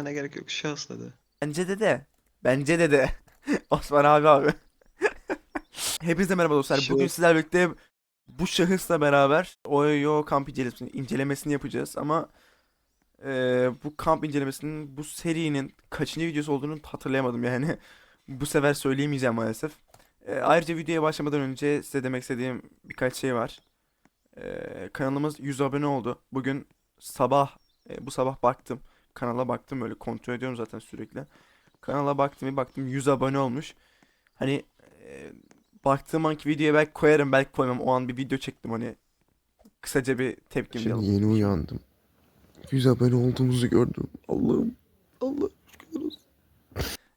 ne gerek yok şahıs dedi. Bence de de. Bence de de. Osman abi abi. Hepinize merhaba dostlar. Şu- Bugün sizlerle birlikte bu şahısla beraber Oyo kamp incelemesini, incelemesini yapacağız ama eee, bu kamp incelemesinin bu serinin kaçıncı videosu olduğunu hatırlayamadım yani. Bu sefer söyleyemeyeceğim maalesef. Eee, ayrıca videoya başlamadan önce size demek istediğim birkaç şey var. Eee, kanalımız 100 abone oldu. Bugün sabah, e, bu sabah baktım. Kanala baktım böyle kontrol ediyorum zaten sürekli. Kanala baktım bir baktım 100 abone olmuş. Hani e, baktığım anki videoya belki koyarım belki koymam. O an bir video çektim hani. Kısaca bir tepkim Şimdi yeni uyandım. 100 abone olduğumuzu gördüm. Allah'ım. Allah şükürler olsun.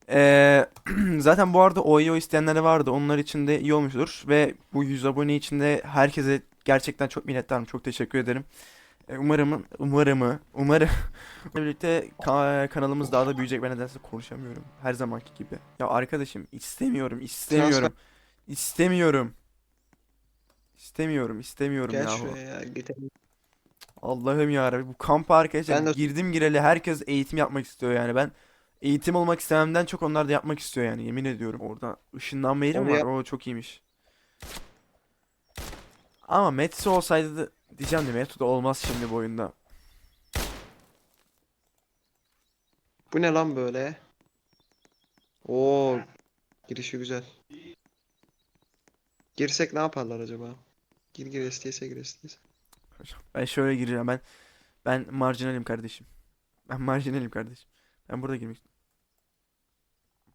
Ee, zaten bu arada OYO isteyenler de vardı. Onlar için de iyi olmuştur. Ve bu 100 abone için de herkese gerçekten çok minnettarım. Çok teşekkür ederim. Ee, Umarım, umarım, umarım birlikte ka- kanalımız daha da büyüyecek. Ben nedense konuşamıyorum. Her zamanki gibi. Ya arkadaşım istemiyorum, istemiyorum. İstemiyorum. İstemiyorum, istemiyorum Gel yahu. şuraya ya gidelim. Allah'ım ya bu kamp arkadaşlar Ben de- girdim gireli herkes eğitim yapmak istiyor yani ben eğitim olmak istememden çok onlar da yapmak istiyor yani yemin ediyorum orada ışınlanma yeri mi Onu var yap- o çok iyiymiş ama Metsu olsaydı da diyeceğim de da olmaz şimdi bu oyunda. Bu ne lan böyle? Oo, girişi güzel. Girsek ne yaparlar acaba? Gir gir isteyse gir isteyse. ben şöyle gireceğim ben ben marjinalim kardeşim. Ben marjinalim kardeşim. Ben burada girmek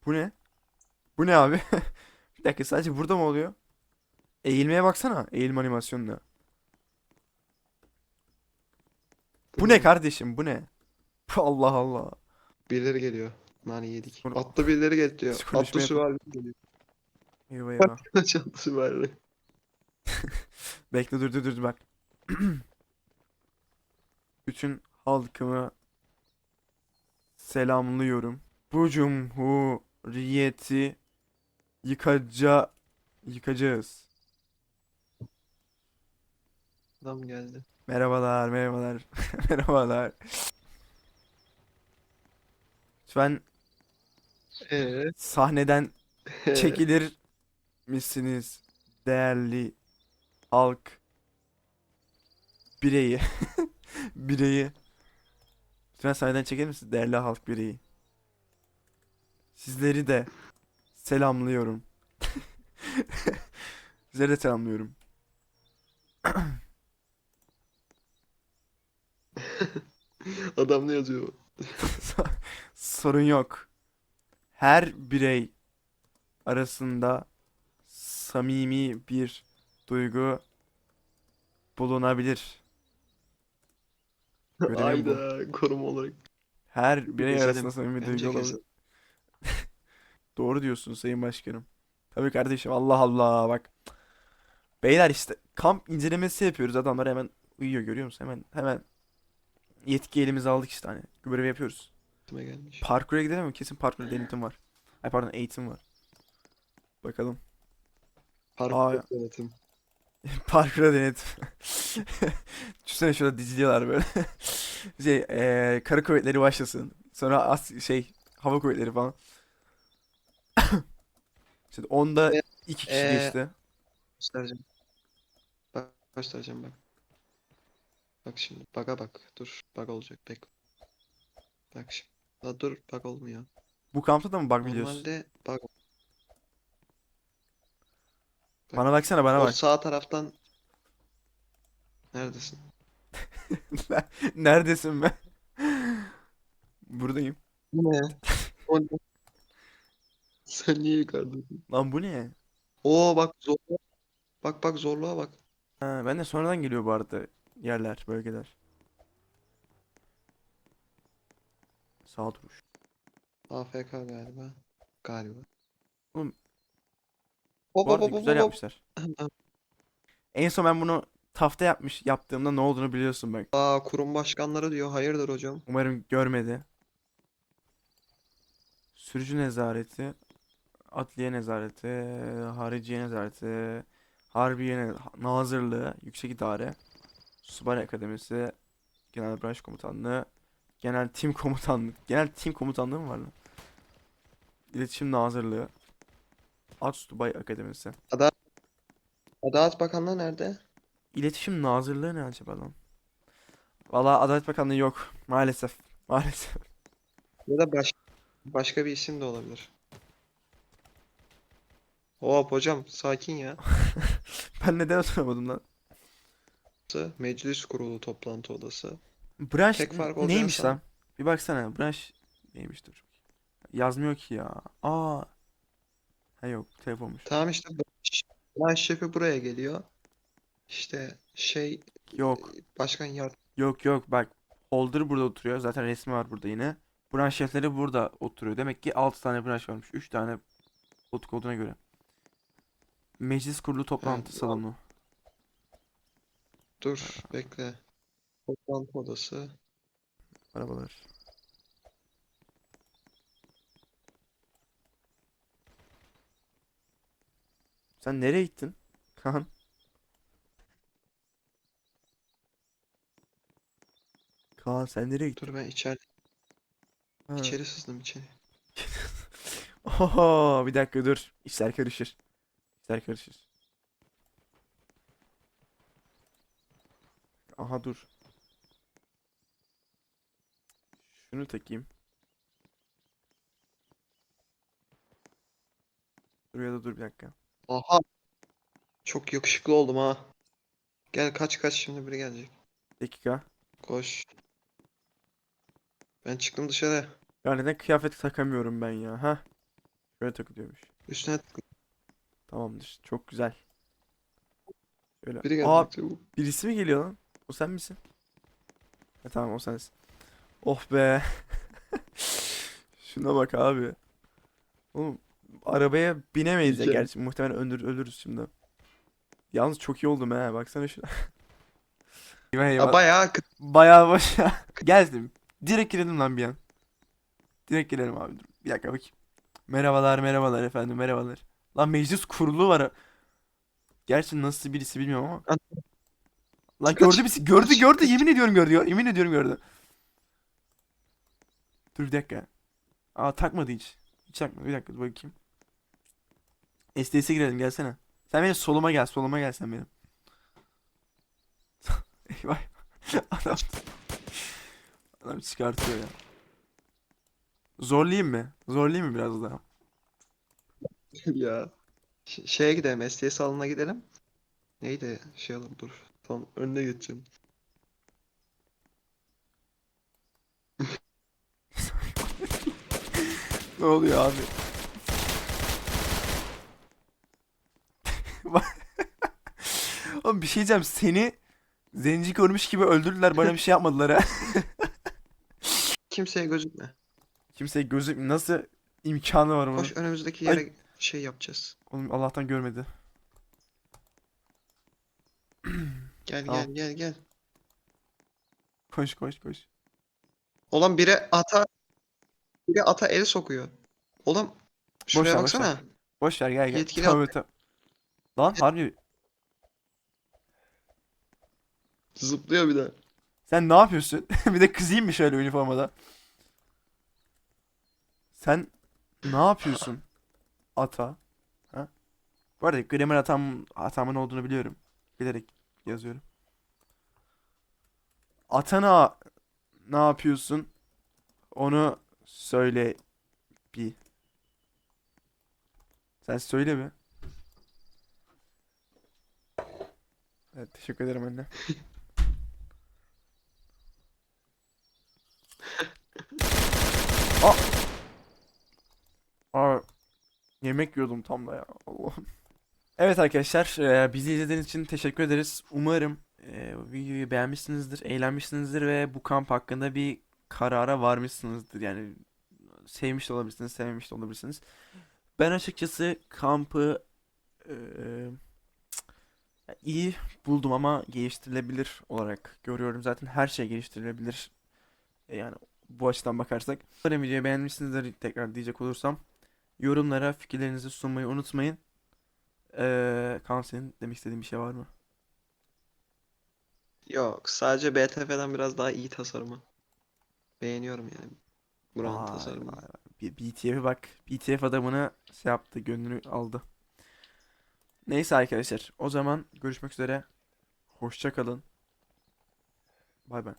bu ne? Bu ne abi? Bir dakika sadece burada mı oluyor? Eğilmeye baksana eğilme animasyonuna Bu ne kardeşim bu ne? Allah Allah. Birileri geliyor. Nane yedik. Bunu- Atlı birileri geliyor. Biz konuşma Atlı süvari geliyor. Eyvah eyvah. Atlı süvari. Bekle dur dur dur bak. Bütün halkımı selamlıyorum. Bu cumhuriyeti yıkaca yıkacağız. Adam geldi. Merhabalar, merhabalar, merhabalar. Lütfen Ee, sahneden çekilir misiniz değerli halk bireyi? Bireyi. Lütfen sahneden çekilir misiniz değerli halk bireyi? Sizleri de selamlıyorum. Sizleri de selamlıyorum Adam ne yazıyor? sorun yok her birey arasında samimi bir duygu bulunabilir Görelim bu. Ayda koruma olarak. Her birey Keselim. arasında samimi bir duygu olabilir. Doğru diyorsun Sayın Başkanım. Tabii kardeşim Allah Allah bak. Beyler işte kamp incelemesi yapıyoruz. Adamlar hemen uyuyor görüyor musun? Hemen hemen yetki elimize aldık işte hani. Görev yapıyoruz. Kime gelmiş? Parkura gidelim mi? Kesin parkur denetim var. Ay pardon eğitim var. Bakalım. Park Aa. yönetim. Parkura denetim. Düşünsene şurada diziliyorlar böyle. Şey, eee kara kuvvetleri başlasın. Sonra as şey hava kuvvetleri falan. İşte onda iki kişi e, geçti. Göstereceğim. Bak göstereceğim bak. Bak şimdi baga bak. Dur bug olacak bek. Bak şimdi. La dur bug olmuyor. Bu kampta da mı bug biliyorsun? Normalde bug. Bana baksana bana O bak. sağ taraftan Neredesin? Neredesin be? Buradayım. Bu ne? O ne? Sen niye yukarıdasın? Lan bu ne? Oo bak zorluğa. Bak bak zorluğa bak. Ha, ben de sonradan geliyor bu arada yerler, bölgeler. Sağ duruş. AFK galiba. Galiba. Oğlum, Hop Bu hop arada hop güzel hop hop. yapmışlar. En son ben bunu tafta yapmış yaptığımda ne olduğunu biliyorsun bak. Aa kurum başkanları diyor. Hayırdır hocam? Umarım görmedi. Sürücü nezareti, adliye nezareti, hariciye nezareti, harbiye ne- nazırlığı, yüksek idare, subay akademisi, genel branş komutanlığı, Genel tim komutanlık. Genel tim komutanlığı mı var lan? İletişim Nazırlığı. Atsubay Akademisi. Adalet Bakanlığı nerede? İletişim Nazırlığı ne acaba lan? Valla Adalet Bakanlığı yok. Maalesef. Maalesef. Ya da baş, başka bir isim de olabilir. Hop hocam sakin ya. Ben neden oturamadım lan? Meclis kurulu toplantı odası. Branş Tek fark olacağını neymiş san- lan? Bir baksana. Branş neymiş dur. Yazmıyor ki ya. Aa. Ha yok. Telefonmuş. Tamam işte branş şefi buraya geliyor. İşte şey Yok. başkan yard Yok yok bak. Holder burada oturuyor. Zaten resmi var burada yine. Branş şefleri burada oturuyor. Demek ki 6 tane branş varmış. 3 tane kod koduna göre. Meclis kurulu toplantı Evet, salonu. Dur bekle. Toplantı odası. Arabalar. Sen nereye gittin? Kaan. Kaan sen nereye gittin? Dur ben içeri Ha. içeri sızdım içeri. Oho, bir dakika dur. İşler karışır. İşler karışır. Aha dur. Şunu takayım. Dur ya da dur bir dakika. Aha. Çok yakışıklı oldum ha. Gel kaç kaç şimdi biri gelecek. Dakika. Koş. Ben çıktım dışarı. Ya neden kıyafet takamıyorum ben ya? Ha? Şöyle takılıyormuş. Üstüne tıkla. Tamamdır. Çok güzel. Şöyle. Biri Aa, çabuk. birisi mi geliyor lan? O sen misin? Ha, tamam o sensin. Oh be. Şuna bak abi. Oğlum arabaya binemeyiz ya gerçi muhtemelen ölür, ölürüz şimdi. Yalnız çok iyi oldum he baksana şuna. Eyvah eyvah. Ya bayağı kı- Bayağı boş ya. Geldim. Direkt girelim lan bir an. Direkt girelim abi. Dur. Bir dakika bakayım. Merhabalar merhabalar efendim merhabalar. Lan meclis kurulu var. Gerçi nasıl birisi bilmiyorum ama. Lan Kaç- gördü birisi. Gördü kaç- gördü. Yemin ediyorum gördü. Yemin ediyorum gördü. Dur bir dakika. Aa takmadı hiç. Hiç takmadı. Bir dakika bakayım. STS'e girelim gelsene. Sen benim soluma gel. Soluma gel sen benim. Eyvah. Adam. Adam çıkartıyor ya. Zorlayayım mı? Zorlayayım mı biraz daha? ya. Ş- şeye gidelim. STS salonuna gidelim. Neydi? Şey alalım dur. Tam önüne geçeceğim. Ne oluyor abi? Oğlum bir şey diyeceğim. Seni zenci görmüş gibi öldürdüler. Bana bir şey yapmadılar ha. Kimseye gözükme. Kimseye gözü nasıl imkanı var bunun? Koş önümüzdeki Ay. yere şey yapacağız. Oğlum Allah'tan görmedi. Gel Tamam. gel gel gel. Koş koş koş. Oğlum biri ata biri ata el sokuyor. Oğlum şuraya ver, boş ver. baksana. Boş ver gel gel. Yetkili Tövbe tövbe. Lan harbi Zıplıyor bir de. sen ne yapıyorsun? bir de kızayım mı şöyle üniformada? Sen ne yapıyorsun? Ata. Ha? Bu arada gramer hatam, hatamın olduğunu biliyorum. Bilerek yazıyorum. Atana ne yapıyorsun? Onu söyle bir. Sen söyle bir. Evet teşekkür ederim anne. Aa! Aa, yemek yiyordum tam da ya. Allah'ım. Evet arkadaşlar, e, bizi izlediğiniz için teşekkür ederiz. Umarım e, videoyu beğenmişsinizdir, eğlenmişsinizdir ve bu kamp hakkında bir karara varmışsınızdır. Yani sevmiş de olabilirsiniz, sevmemiş de olabilirsiniz. Ben açıkçası kampı e, iyi buldum ama geliştirilebilir olarak görüyorum. Zaten her şey geliştirilebilir. E, yani bu açıdan bakarsak. Umarım videoyu beğenmişsinizdir tekrar diyecek olursam. Yorumlara fikirlerinizi sunmayı unutmayın. Ee, Kaan senin demek istediğin bir şey var mı? Yok sadece BTF'den biraz daha iyi tasarımı. Beğeniyorum yani. Buranın Vay tasarımını. vay vay. Bir BTF'e bak. BTF adamını şey yaptı, gönlünü aldı. Neyse arkadaşlar. O zaman görüşmek üzere. Hoşça kalın. Bay bay.